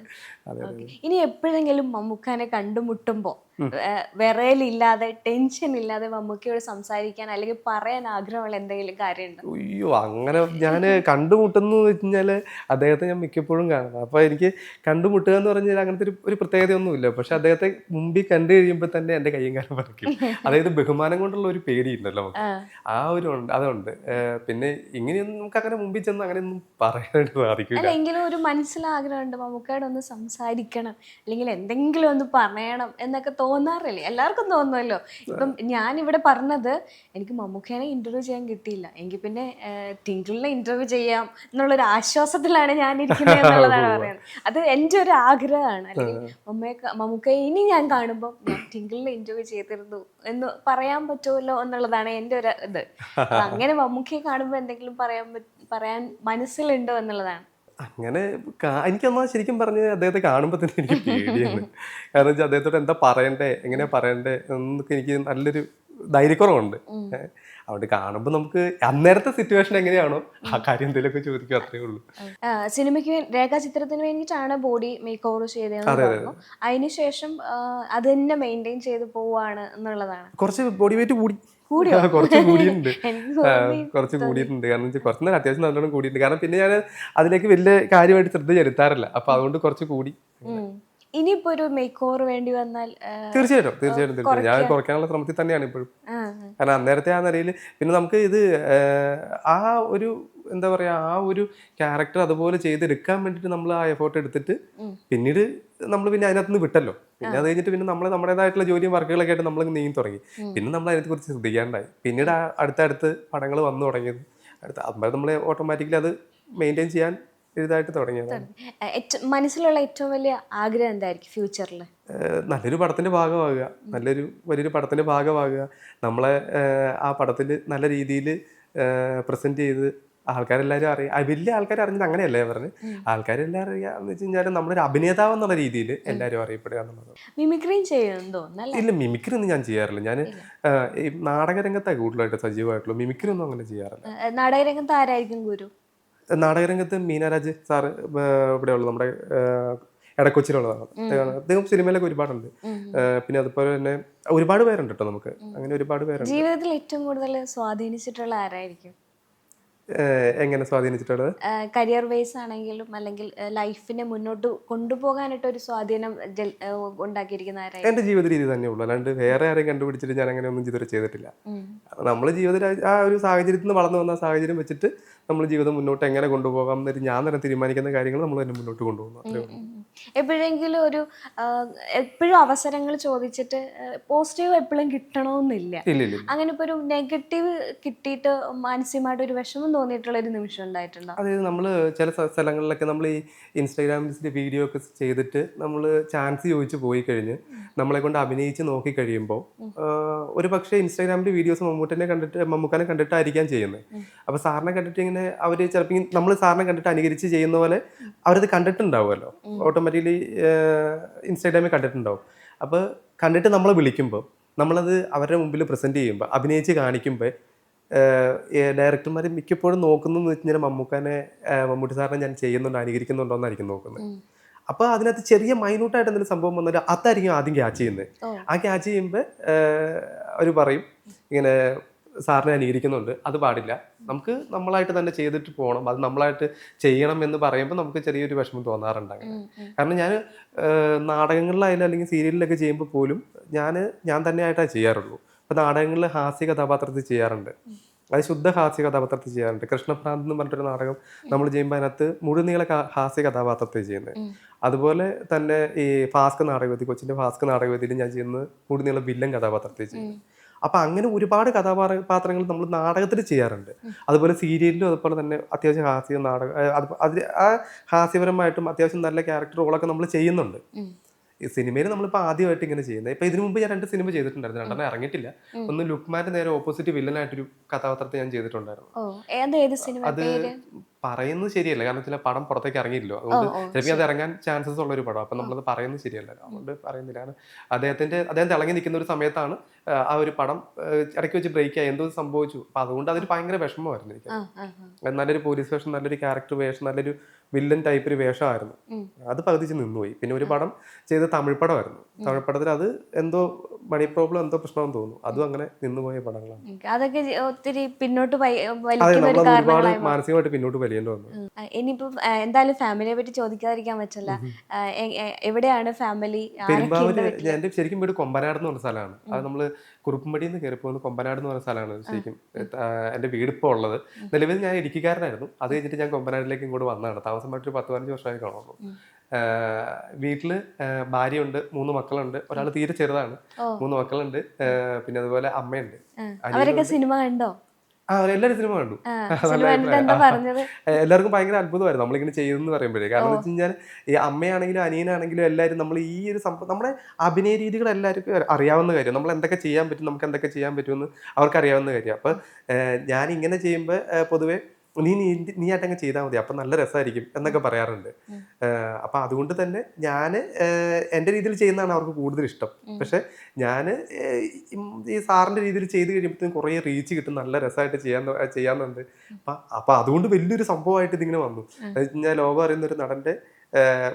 ഇനി എപ്പോഴെങ്കിലും മമ്മൂക്കാനെ കണ്ടുമുട്ടുമ്പോൾ വിറയലില്ലാതെ ടെൻഷൻ ഇല്ലാതെ മമ്മൂക്കയോട് സംസാരിക്കാൻ അല്ലെങ്കിൽ പറയാൻ ആഗ്രഹമുള്ള എന്തെങ്കിലും കാര്യമുണ്ടോ? അയ്യോ അങ്ങനെ ഞാൻ കണ്ടുമുട്ടുന്നു വെച്ചാൽ അദ്ദേഹത്തെ ഞാൻ മിക്കപ്പോഴും കാണും. അപ്പോൾ എനിക്ക് കണ്ടുമുട്ടുക എന്ന് പറഞ്ഞാൽ അങ്ങനത്തെ ഒരു ഒരു പ്രത്യേകതയൊന്നുമില്ല. പക്ഷെ അദ്ദേഹത്തെ മുമ്പിൽ കണ്ടു കഴിയുമ്പോൾ തന്നെ എന്റെ കയ്യും കാലം പറയ്ക്കും അതായത് ബഹുമാനം കൊണ്ടുള്ള ഒരു പേടിയുണ്ടല്ലോ ആ. ഒരു ഉണ്ട് അതുണ്ട്. പിന്നെ ഇങ്ങനെയൊന്നും നമുക്ക് അങ്ങനെ മുമ്പിൽ ചെന്ന് അങ്ങനെയൊന്നും പറയാനായിട്ട് സാധിക്കില്ല. എങ്കിലും ഒരു മനസ്സിലാഗ്രഹമുണ്ട് മമ്മൂക്കയോട് ഒന്ന് സംസാരിക്കണം. അല്ലെങ്കിൽ എന്തെങ്കിലും ഒന്ന് പറയണം എന്നൊക്കെ തോന്നാറില്ലേ? എല്ലാവർക്കും തോന്നുമല്ലോ. ഇപ്പം ഞാൻ ഇവിടെ പറഞ്ഞത് എനിക്ക് മമ്മൂക്കേനെ ഇന്റർവ്യൂ ചെയ്യാൻ കിട്ടിയില്ല. എങ്കിൽ പിന്നെ തിങ്കളിനെ ഇന്റർവ്യൂ ചെയ്യാം എന്നുള്ളൊരു ആശ്വാസത്തിലാണ് ഞാൻ ഇരിക്കുന്നത് എന്നുള്ളതാണ് പറയുന്നത്. അത് എന്റെ ഒരു ആഗ്രഹമാണ്. അല്ലെങ്കിൽ മമ്മയെ മമ്മൂക്കയെ ഇനി ഞാൻ കാണുമ്പോൾ ഞാൻ തിങ്കളിനെ ഇന്റർവ്യൂ ചെയ്തിരുന്നു എന്ന് പറയാൻ പറ്റുമല്ലോ എന്നുള്ളതാണ് എന്റെ ഒരു ഇത്. അങ്ങനെ മമ്മൂക്കയെ കാണുമ്പോൾ എന്തെങ്കിലും പറയാൻ പറയാൻ മനസ്സിലുണ്ടോ എന്നുള്ളതാണ്. അങ്ങനെ എനിക്കൊന്നാ ശരിക്കും പറഞ്ഞ് അദ്ദേഹത്തെ കാണുമ്പോൾ തന്നെ എനിക്ക് പേടിയാണ്. കാരണം വെച്ചാൽ അദ്ദേഹത്തോട് എന്താ പറയണ്ടേ എങ്ങനെയാ പറയണ്ടേ എന്നൊക്കെ എനിക്ക് നല്ലൊരു ധൈര്യക്കുറവുണ്ട്. അവിടെ കാണുമ്പോൾ നമുക്ക് അന്നേരത്തെ സിറ്റുവേഷൻ എങ്ങനെയാണോ ആ കാര്യം എന്തെങ്കിലുമൊക്കെ ചോദിക്കും അത്രേ ഉള്ളൂ. സിനിമയ്ക്ക് രേഖാചിത്രത്തിന് വേണ്ടിയിട്ടാണ് ബോഡി മേക്ക് ഓവർ ചെയ്തതെന്ന് അതിനുശേഷം അത് തന്നെ മെയിന്റെയിൻ ചെയ്ത് പോവാണ് എന്നുള്ളതാണ്. കുറച്ച് ബോഡി വെയിറ്റ് കൂടി. കുറച്ച് കൂടിയിട്ടുണ്ട്. കുറച്ച് കൂടിയിട്ടുണ്ട്. കാരണം കുറച്ച് നേരം അത്യാവശ്യം നല്ലോണം കൂടിയിട്ടുണ്ട്. കാരണം പിന്നെ ഞാൻ അതിലേക്ക് വലിയ കാര്യമായിട്ട് ശ്രദ്ധ ചെലുത്താറില്ല. അപ്പൊ അതുകൊണ്ട് കുറച്ച് കൂടി. ഇനിയിപ്പോ ഒരു മേക്ക് ഓവർ വേണ്ടി വന്നാൽ തീർച്ചയായിട്ടും തീർച്ചയായിട്ടും ഞാൻ കുറയ്ക്കാനുള്ള ശ്രമത്തിൽ തന്നെയാണ് ഇപ്പോഴും. കാരണം അന്നേരത്തെ ആ നിലയിൽ പിന്നെ നമുക്ക് ഇത് ആ ഒരു എന്താ പറയാ ആ ഒരു ക്യാരക്ടർ അതുപോലെ ചെയ്തെടുക്കാൻ വേണ്ടിട്ട് നമ്മൾ ആ എഫോർട്ട് എടുത്തിട്ട് പിന്നീട് നമ്മൾ പിന്നെ അതിനകത്ത് നിന്ന് വിട്ടല്ലോ. പിന്നെ അത് കഴിഞ്ഞിട്ട് പിന്നെ നമ്മൾ നമ്മുടേതായിട്ടുള്ള ജോലിയും വർക്കുകളൊക്കെ ആയിട്ട് നമ്മൾ നീങ്ങി തുടങ്ങി. പിന്നെ നമ്മൾ അതിനെ കുറിച്ച് ശ്രദ്ധിക്കാണ്ടായി. പിന്നീട് അടുത്തടുത്ത് പടങ്ങൾ വന്നു തുടങ്ങിയത്. അടുത്ത അപ്പോൾ നമ്മൾ ഓട്ടോമാറ്റിക്കലി അത് മെയിന്റെയിൻ ചെയ്യാൻ ഇതായിട്ട് തുടങ്ങിയത് മനസ്സിലുള്ള ഏറ്റവും വലിയ ആഗ്രഹം എന്തായിരിക്കും ഫ്യൂച്ചറിൽ നല്ലൊരു പടത്തിന്റെ ഭാഗമാകുക. നല്ലൊരു വലിയൊരു പടത്തിന്റെ ഭാഗമാകുക. നമ്മളെ ആ പടത്തിൽ നല്ല രീതിയിൽ പ്രസന്റ് ചെയ്ത് ആൾക്കാരെല്ലാവരും അറിയാം ആ, വലിയ ആൾക്കാർ അറിഞ്ഞത് അങ്ങനെയല്ലേ പറഞ്ഞു. ആൾക്കാരെല്ലാവരും അറിയാന്ന് വെച്ച് കഴിഞ്ഞാൽ നമ്മളൊരു അഭിനേതാവ് എന്നുള്ള രീതിയിൽ എല്ലാവരും അറിയപ്പെടുക എന്നുള്ളത്. മിമിക്രിയും ചെയ്യുന്നുണ്ടോ? ഇല്ല മിമിക്രി ഒന്നും ഞാൻ ചെയ്യാറില്ല. ഞാൻ ഈ നാടകരംഗത്താണ് കൂടുതലായിട്ട് സജീവമായിട്ടുള്ളൂ മിമിക്രി ഒന്നും അങ്ങനെ ചെയ്യാറില്ല. നാടകരംഗത്ത് ആരായിരിക്കും ഗുരു? നാടകരംഗത്ത് മീനാരാജ് സാറ് ഇവിടെ ഉള്ളു നമ്മുടെ ഇടക്കൊച്ചിലുള്ളതാണ് അദ്ദേഹം- സിനിമയിലൊക്കെ ഒരുപാടുണ്ട്. പിന്നെ അതുപോലെ തന്നെ ഒരുപാട് പേരുണ്ട് കേട്ടോ നമുക്ക്. അങ്ങനെ ഒരുപാട് പേരുണ്ട്. ജീവിതത്തിൽ ഏറ്റവും കൂടുതൽ സ്വാധീനിച്ചിട്ടുള്ള ആരായിരിക്കും? എങ്ങനെ സ്വാധീനിച്ചിട്ടുള്ളത്? കരിയർ വൈസ് ആണെങ്കിലും അല്ലെങ്കിൽ ലൈഫിനെ മുന്നോട്ട് കൊണ്ടുപോകാനായിട്ട് ഒരു സ്വാധീനം ഉണ്ടാക്കിയിരിക്കുന്ന എന്റെ ജീവിത രീതി തന്നെ ഉള്ളൂ അല്ലാണ്ട് വേറെ ആരെയും കണ്ടുപിടിച്ചിട്ട് ഞാൻ അങ്ങനെ ഒന്നും ഇതുവരെ ചെയ്തിട്ടില്ല. നമ്മൾ ജീവിതത്തിൽ ആ ഒരു സാഹചര്യത്തിൽ നിന്ന് വളർന്നു വന്ന സാഹചര്യം വെച്ചിട്ട് നമ്മൾ ജീവിതം മുന്നോട്ട് എങ്ങനെ കൊണ്ടുപോകാം എന്നൊരു ഞാൻ തന്നെ തീരുമാനിക്കുന്ന കാര്യങ്ങൾ നമ്മൾ തന്നെ മുന്നോട്ട് കൊണ്ടുപോകുന്നു. എപ്പോഴെങ്കിലും ഒരു എപ്പോഴും അവസരങ്ങൾ ചോദിച്ചിട്ട് പോസിറ്റീവ് എപ്പോഴും കിട്ടണമെന്നില്ല. അങ്ങനെ ഇപ്പൊ ഒരു നെഗറ്റീവ് കിട്ടിയിട്ട് മാനസികമായിട്ട് ഒരു വിഷമം തോന്നിയിട്ടുള്ള ഒരു നിമിഷം ഉണ്ടായിട്ടുണ്ടോ? അതായത് നമ്മൾ ചില സ്ഥ- സ്ഥലങ്ങളിലൊക്കെ നമ്മൾ ഈ ഇൻസ്റ്റാഗ്രാമിന്റെ വീഡിയോ ഒക്കെ ചെയ്തിട്ട് നമ്മൾ ചാൻസ് ചോദിച്ച് പോയി കഴിഞ്ഞ് നമ്മളെ കൊണ്ട് അഭിനയിച്ച് നോക്കി കഴിയുമ്പോൾ ഒരു പക്ഷേ ഇൻസ്റ്റാഗ്രാമിന്റെ വീഡിയോസ് മമ്മൂട്ടിനെ കണ്ടിട്ട് മമ്മൂക്കാനെ കണ്ടിട്ടായിരിക്കാം ചെയ്യുന്നത്. അപ്പോൾ സാറിനെ കണ്ടിട്ട് ഇങ്ങനെ അവർ ചിലപ്പോൾ നമ്മൾ സാറിനെ കണ്ടിട്ട് അനുകരിച്ച് ചെയ്യുന്ന പോലെ അവരത് കണ്ടിട്ടുണ്ടാവുമല്ലോ. ഓട്ടോമാറ്റിക്കലി ഇൻസ്റ്റാഗ്രാമിൽ കണ്ടിട്ടുണ്ടാവും. അപ്പോൾ കണ്ടിട്ട് നമ്മളെ വിളിക്കുമ്പോൾ നമ്മളത് അവരുടെ മുമ്പിൽ പ്രസന്റ് ചെയ്യുമ്പോൾ അഭിനയിച്ച് കാണിക്കുമ്പോൾ ഡയറക്ടർമാർ മിക്കപ്പോഴും നോക്കുന്നതെന്ന് വെച്ച് കഴിഞ്ഞാൽ മമ്മൂക്കാനെ മമ്മൂട്ടി സാറിനെ ഞാൻ ചെയ്യുന്നുണ്ടോ അനുകരിക്കുന്നുണ്ടോ എന്നായിരിക്കും നോക്കുന്നത്. അപ്പോൾ അതിനകത്ത് ചെറിയ മൈന്യൂട്ടായിട്ട് എന്തെങ്കിലും സംഭവം വന്നാൽ അതായിരിക്കും ആദ്യം ക്യാച്ച് ചെയ്യുന്നത്. ആ ക്യാച്ച് ചെയ്യുമ്പോൾ അവർ പറയും ഇങ്ങനെ സാറിനെ അനുകരിക്കുന്നുണ്ട് അത് പാടില്ല. നമുക്ക് നമ്മളായിട്ട് തന്നെ ചെയ്തിട്ട് പോകണം അത് നമ്മളായിട്ട് ചെയ്യണം എന്ന് പറയുമ്പോൾ നമുക്ക് ചെറിയൊരു വിഷമം തോന്നാറുണ്ട് അങ്ങനെ. കാരണം ഞാൻ നാടകങ്ങളിലായാലും അല്ലെങ്കിൽ സീരിയലിലൊക്കെ ചെയ്യുമ്പോൾ പോലും ഞാൻ ഞാൻ തന്നെയായിട്ടാണ് ചെയ്യാറുള്ളൂ. അപ്പോൾ നാടകങ്ങളിൽ ഹാസ്യ കഥാപാത്രത്തിൽ ചെയ്യാറുണ്ട്. അത് ശുദ്ധ ഹാസ്യ കഥാപാത്രത്തിൽ ചെയ്യാറുണ്ട്. കൃഷ്ണഭ്രാന്ത് എന്ന് പറഞ്ഞിട്ടൊരു നാടകം നമ്മൾ ചെയ്യുമ്പോൾ അതിനകത്ത് മുഴുനീള ഹാസ്യ കഥാപാത്രത്തിൽ ചെയ്യുന്നത് അതുപോലെ തന്നെ ഈ ഫാസ്ക് നാടകവേദി കൊച്ചിന്റെ ഫാസ്ക് നാടകവേദിയിൽ ഞാൻ ചെയ്യുന്നത് മുഴുനീള വില്ലൻ കഥാപാത്രത്തിൽ ചെയ്യുന്നത് അപ്പൊ അങ്ങനെ ഒരുപാട് കഥാപാത്രങ്ങൾ നമ്മൾ നാടകത്തിൽ ചെയ്യാറുണ്ട്. അതുപോലെ സീരിയലിലും അതുപോലെ തന്നെ അത്യാവശ്യം ഹാസ്യ നാടകം അത് അതിൽ ആ ഹാസ്യപരമായിട്ടും അത്യാവശ്യം നല്ല ക്യാരക്ടർ റോളൊക്കെ നമ്മൾ ചെയ്യുന്നുണ്ട്. ഈ സിനിമയിൽ നമ്മളിപ്പോൾ ആദ്യമായിട്ട് ഇങ്ങനെ ചെയ്യുന്നത്. ഇപ്പൊ ഇതിനു മുമ്പ് ഞാൻ രണ്ട് സിനിമ ചെയ്തിട്ടുണ്ടായിരുന്നു. രണ്ടെണ്ണം ഇറങ്ങിയിട്ടില്ല. ഒന്ന് ലുക്മാന്റെ നേരെ ഓപ്പോസിറ്റ് വില്ലനായിട്ടൊരു കഥാപാത്രത്തെ ഞാൻ ചെയ്തിട്ടുണ്ടായിരുന്നു. അത് പറയുന്നത് ശരിയല്ല. കാരണം ചില പടം പുറത്തേക്ക് ഇറങ്ങിയില്ലോ അതുകൊണ്ട് ചിലപ്പോൾ അത് ഇറങ്ങാൻ ചാൻസസ് ഉള്ള ഒരു പടം. അപ്പൊ നമ്മളത് പറയുന്നത് ശരിയല്ല. അതുകൊണ്ട് പറയുന്നില്ല. കാരണം അദ്ദേഹത്തിന്റെ അദ്ദേഹം തിളങ്ങി നിൽക്കുന്ന ഒരു സമയത്താണ് ആ, ഒരു പടം ഇടയ്ക്ക് വെച്ച് ബ്രേക്ക് ആയി. എന്തോ സംഭവിച്ചു. അപ്പൊ അതുകൊണ്ട് അതൊരു ഭയങ്കര വിഷമമായിരുന്നു എനിക്ക്. നല്ലൊരു പോലീസ് വേഷം നല്ലൊരു ക്യാരക്ടർ വേഷം നല്ലൊരു വില്ലൻ ടൈപ്പ് ഒരു വേഷമായിരുന്നു. അത് പകുതിച്ച് നിന്നുപോയി. പിന്നെ ഒരു പടം ചെയ്ത തമിഴ് പടമായിരുന്നു. തമിഴ് പടത്തിൽ അത് എന്തോ മണി പ്രോബ്ലം എന്തോ പ്രശ്നമെന്ന് തോന്നുന്നു. അതും അങ്ങനെ നിന്നുപോയ പടങ്ങളാണ്. അതൊക്കെ ഒത്തിരി പിന്നോട്ട് ഒരുപാട് മാനസികമായിട്ട് പിന്നോട്ട് വലിയേണ്ടി വന്നു. ഇനിയിപ്പം എന്തായാലും ഫാമിലിയെ പറ്റി ചോദിക്കാതിരിക്കാൻ പറ്റില്ല. എവിടെയാണ് ഫാമിലി? പെരുമ്പാവൂര് എന്റെ എന്റെ ശരിക്കും വീട് കൊമ്പനാട് എന്ന് പറഞ്ഞ സ്ഥലമാണ്. അത് നമ്മൾ കുറുപ്പുംപടിയിൽ നിന്ന് കയറി പോകുന്ന കൊമ്പനാട് എന്ന് പറഞ്ഞ സ്ഥലമാണ് ശരിക്കും. എന്റെ എന്റെ വീട് ഇപ്പൊ ഉള്ളത്. നിലവിൽ ഞാൻ ഇടുക്കിക്കാരനായിരുന്നു. അത് കഴിഞ്ഞിട്ട് ഞാൻ കൊമ്പനാടിലേക്ക് ഇങ്ങോട്ട് വന്നതാണ്. താമസമായിട്ട് ഒരു പത്ത് പതിനഞ്ച് വർഷമായി കാണുന്നു വീട്ടിൽ ഭാര്യയുണ്ട് മൂന്ന് മക്കളുണ്ട്. ഒരാൾ തീരെ ചെറുതാണ്. മൂന്ന് മക്കളുണ്ട്. പിന്നെ അതുപോലെ അമ്മയുണ്ട്. അവരൊക്കെ സിനിമ കണ്ടോ? ആ എല്ലാവരും സിനിമ കണ്ടു. എല്ലാവർക്കും ഭയങ്കര അത്ഭുതമായിരുന്നു നമ്മളിങ്ങനെ ചെയ്യുന്നു പറയുമ്പോഴേ. കാരണം വെച്ച് കഴിഞ്ഞാൽ ഈ അമ്മയാണെങ്കിലും അനിയനാണെങ്കിലും എല്ലാവരും നമ്മൾ ഈ ഒരു സംഭവം നമ്മുടെ അഭിനയ രീതികൾ എല്ലാവർക്കും അറിയാവുന്ന കാര്യം. നമ്മൾ എന്തൊക്കെ ചെയ്യാൻ പറ്റും നമുക്ക് എന്തൊക്കെ ചെയ്യാൻ പറ്റുമെന്ന് അവർക്ക് അറിയാവുന്ന കാര്യം. അപ്പൊ ഞാൻ ഇങ്ങനെ ചെയ്യുമ്പോൾ പൊതുവെ നീ നീ നീ ആയിട്ടങ്ങ് ചെയ്താൽ മതി. അപ്പം നല്ല രസമായിരിക്കും എന്നൊക്കെ പറയാറുണ്ട്. അപ്പം അപ്പൊ അതുകൊണ്ട് തന്നെ ഞാൻ എന്റെ രീതിയിൽ ചെയ്യുന്നതാണ് അവർക്ക് കൂടുതൽ ഇഷ്ടം. പക്ഷെ ഞാൻ ഈ സാറിന്റെ രീതിയിൽ ചെയ്ത് കഴിയുമ്പോഴത്തേക്കും കുറേ റീച്ച് കിട്ടും. നല്ല രസമായിട്ട് ചെയ്യാൻ ചെയ്യാന്നുണ്ട്. അപ്പൊ അപ്പൊ അതുകൊണ്ട് വലിയൊരു സംഭവമായിട്ട് ഇതിങ്ങനെ വന്നു. ഞാൻ ലോകം അറിയുന്ന ഒരു നടന്റെ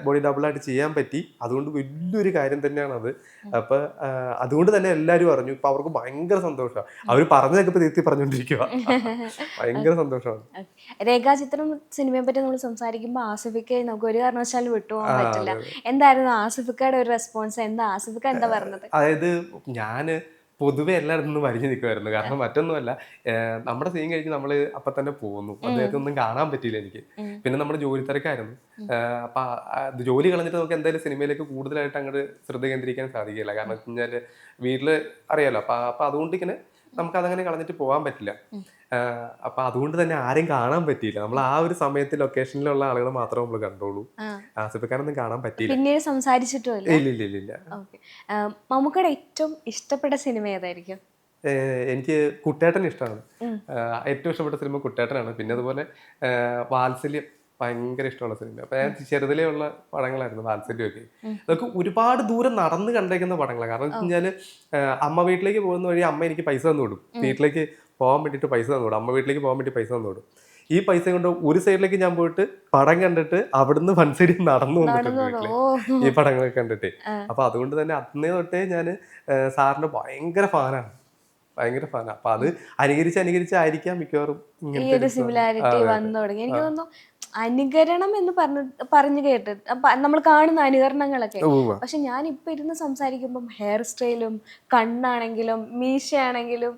ബോഡി ഡബിളായിട്ട് ചെയ്യാൻ പറ്റി. അതുകൊണ്ട് വലിയൊരു കാര്യം തന്നെയാണ് അത് അപ്പൊ അതുകൊണ്ട് തന്നെ എല്ലാവരും അറിഞ്ഞു. ഇപ്പൊ അവർക്ക് ഭയങ്കര സന്തോഷമാണ് അവർ പറഞ്ഞതൊക്കെ ഇപ്പൊ തിരുത്തി പറഞ്ഞുകൊണ്ടിരിക്കുക ഭയങ്കര സന്തോഷമാണ്. രേഖാചിത്രം സിനിമയെ പറ്റി നമ്മൾ സംസാരിക്കുമ്പോൾ ആസിഫിക്ക് നമുക്ക് ഒരു കാരണവശാലും വിട്ടുപോകാൻ പറ്റില്ല. എന്തായിരുന്നു ആസിഫിക്കയുടെ ഒരു റെസ്പോൺസ് എന്താ ആസിഫിക്ക എന്താ പറഞ്ഞത്? അതായത് ഞാൻ പൊതുവെ എല്ലായിടത്തും നിന്ന് വരിഞ്ഞു നിൽക്കുമായിരുന്നു കാരണം മറ്റൊന്നുമല്ല നമ്മുടെ സീൻ കഴിഞ്ഞ് നമ്മൾ അപ്പം തന്നെ പോകുന്നു. അദ്ദേഹത്തെ ഒന്നും കാണാൻ പറ്റിയില്ല എനിക്ക്. പിന്നെ നമ്മുടെ ജോലി തിരക്കായിരുന്നു അപ്പൊ ജോലി കളഞ്ഞിട്ട് നമുക്ക് എന്തായാലും സിനിമയിലേക്ക് കൂടുതലായിട്ട് അങ്ങോട്ട് ശ്രദ്ധ കേന്ദ്രീകരിക്കാൻ സാധിക്കില്ല. കാരണം വെച്ച് കഴിഞ്ഞാൽ വീട്ടിൽ അറിയാലോ അപ്പൊ അപ്പൊ അതുകൊണ്ട് ഇങ്ങനെ നമുക്ക് അതങ്ങനെ കളഞ്ഞിട്ട് പോകാൻ പറ്റില്ല. അപ്പൊ അതുകൊണ്ട് തന്നെ ആരെയും കാണാൻ പറ്റിയില്ല. നമ്മൾ ആ ഒരു സമയത്ത് ലൊക്കേഷനിലുള്ള ആളുകൾ മാത്രമേ നമ്മൾ കണ്ടോളൂ. ആസിഫക്കാരൊന്നും കാണാൻ പറ്റിയില്ല. പിന്നീട് സംസാരിച്ചിട്ടും ഇല്ല ഇല്ല ഇല്ല ഇല്ല. മമ്മൂക്കയുടെ ഏറ്റവും ഇഷ്ടപ്പെട്ട സിനിമ ഏതായിരിക്കും? എനിക്ക് കുട്ടേട്ടൻ ഇഷ്ടമാണ്. ഏറ്റവും ഇഷ്ടപ്പെട്ട സിനിമ കുട്ടേട്ടനാണ്. പിന്നെ അതുപോലെ വാത്സല്യം ഭയങ്കര ഇഷ്ടമുള്ള സിനിമ അപ്പൊ ഞാൻ ചെറുതിലേ ഉള്ള പടങ്ങളായിരുന്നു വാത്സല്യമൊക്കെ. അതൊക്കെ ഒരുപാട് ദൂരം നടന്ന് കണ്ടേക്കുന്ന പടങ്ങളാണ് കാരണം വെച്ച് കഴിഞ്ഞാൽ അമ്മ വീട്ടിലേക്ക് പോകുന്ന വഴി അമ്മ എനിക്ക് പൈസ തന്നു കൊടുക്കും. വീട്ടിലേക്ക് പോകാൻ വേണ്ടിയിട്ട് പൈസ തന്നു വിടും അമ്മ വീട്ടിലേക്ക് പോകാൻ വേണ്ടി പൈസ തന്നു വിടും ഈ പൈസ കൊണ്ട് ഒരു സൈഡിലേക്ക് ഞാൻ പോയിട്ട് പടം കണ്ടിട്ട് അവിടുന്ന് വൺ സൈഡിൽ നടന്നു വന്നിട്ടുണ്ട് വീട്ടിൽ. ഈ പടങ്ങളൊക്കെ കണ്ടിട്ട്. അപ്പൊ അതുകൊണ്ട് തന്നെ അന്നേ തൊട്ടേ ഞാൻ സാറിന്റെ ഭയങ്കര ഫാനാണ്. ഭയങ്കര ഫാനാണ് അപ്പൊ അത് അനുകരിച്ച് അനുകരിച്ചായിരിക്കാം മിക്കവാറും ഇങ്ങനത്തെ സിമിലാരിറ്റി വന്നു തുടങ്ങി. എനിക്ക് തോന്നുന്നു അനുകരണം എന്ന് പറഞ്ഞു പറഞ്ഞു കേട്ട് നമ്മൾ കാണുന്ന അനുകരണങ്ങളൊക്കെ. പക്ഷെ ഞാൻ ഇപ്പൊ ഇരുന്ന് സംസാരിക്കുമ്പം ഹെയർ സ്റ്റൈലും കണ്ണാണെങ്കിലും മീശയാണെങ്കിലും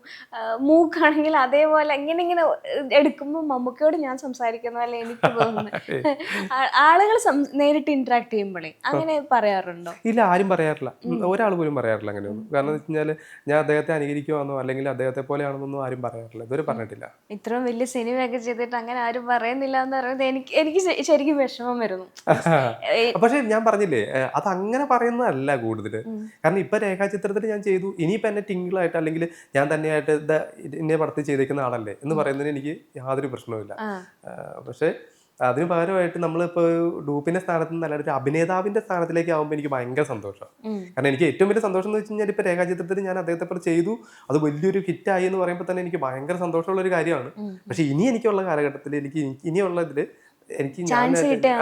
മൂക്കാണെങ്കിലും അതേപോലെ ഇങ്ങനെ ഇങ്ങനെ എടുക്കുമ്പോൾ മമ്മൂക്കയോട് ഞാൻ സംസാരിക്കുന്ന പോലെ എനിക്ക് തോന്നുന്നു. ആളുകൾ നേരിട്ട് ഇന്ററാക്ട് ചെയ്യുമ്പോഴേ അങ്ങനെ പറയാറുണ്ടോ? ഇല്ല ആരും പറയാറില്ല. ഒരാൾ പോലും പറയാറില്ല അങ്ങനെയൊന്നും കാരണം വെച്ച് കഴിഞ്ഞാൽ ഞാൻ അദ്ദേഹത്തെ അനുകരിക്കുവാന്നോ അല്ലെങ്കിൽ അദ്ദേഹത്തെ പോലെയാണെന്നൊന്നും ആരും പറയാറില്ല. ഇതുവരെ പറഞ്ഞിട്ടില്ല. ഇത്രയും വലിയ സിനിമയൊക്കെ ചെയ്തിട്ട് അങ്ങനെ ആരും പറയുന്നില്ല എന്ന് പറയുന്നത് എനിക്ക് എനിക്ക് എനിക്ക് ശരിക്കും വിഷമം വരുന്നു. പക്ഷെ ഞാൻ പറഞ്ഞില്ലേ അത് അങ്ങനെ പറയുന്നതല്ല കൂടുതൽ കാരണം ഇപ്പൊ രേഖാചിത്രത്തിൽ ഞാൻ ചെയ്തു ഇനിയിപ്പോ എന്നെ ടിങ്കിളായിട്ട് അല്ലെങ്കിൽ ഞാൻ തന്നെയായിട്ട് എന്നെ പടത്തിൽ ചെയ്തേക്കുന്ന ആളല്ലേ എന്ന് പറയുന്നതിന് എനിക്ക് യാതൊരു പ്രശ്നവുമില്ല. പക്ഷെ അതിന് പകരമായിട്ട് നമ്മളിപ്പോൾ ഡൂപ്പിന്റെ സ്ഥാനത്ത് നിന്ന് അല്ലാതെ ഒരു അഭിനേതാവിന്റെ സ്ഥാനത്തിലേക്ക് ആകുമ്പോൾ എനിക്ക് ഭയങ്കര സന്തോഷം. കാരണം എനിക്ക് ഏറ്റവും വലിയ സന്തോഷം എന്ന് വെച്ച് കഴിഞ്ഞാൽ ഇപ്പോൾ രേഖാചിത്രത്തിൽ ഞാൻ അദ്ദേഹത്തെ പോലെ ചെയ്തു അത് വലിയൊരു ഹിറ്റായി എന്ന് പറയുമ്പോൾ തന്നെ എനിക്ക് ഭയങ്കര സന്തോഷമുള്ള ഒരു കാര്യമാണ് പക്ഷെ ഇനി എനിക്കുള്ള കാലഘട്ടത്തിൽ എനിക്ക് ഇനി- ഇനിയുള്ള ഇതിൽ എനിക്ക്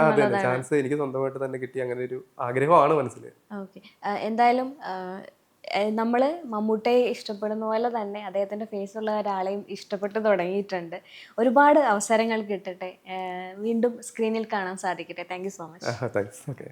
അതെ ചാൻസ് എനിക്ക് സ്വന്തമായിട്ട് തന്നെ കിട്ടി അങ്ങനെ ഒരു ആഗ്രഹമാണ് മനസ്സിൽ എന്തായാലും നമ്മൾ മമ്മൂട്ടയെ ഇഷ്ടപ്പെടുന്ന പോലെ തന്നെ അദ്ദേഹത്തിന്റെ ഫേസുള്ള ഒരാളെയും ഇഷ്ടപ്പെട്ട് തുടങ്ങിയിട്ടുണ്ട്. ഒരുപാട് അവസരങ്ങൾ കിട്ടട്ടെ. വീണ്ടും സ്ക്രീനിൽ കാണാൻ സാധിക്കട്ടെ. Thank you so much thanks okay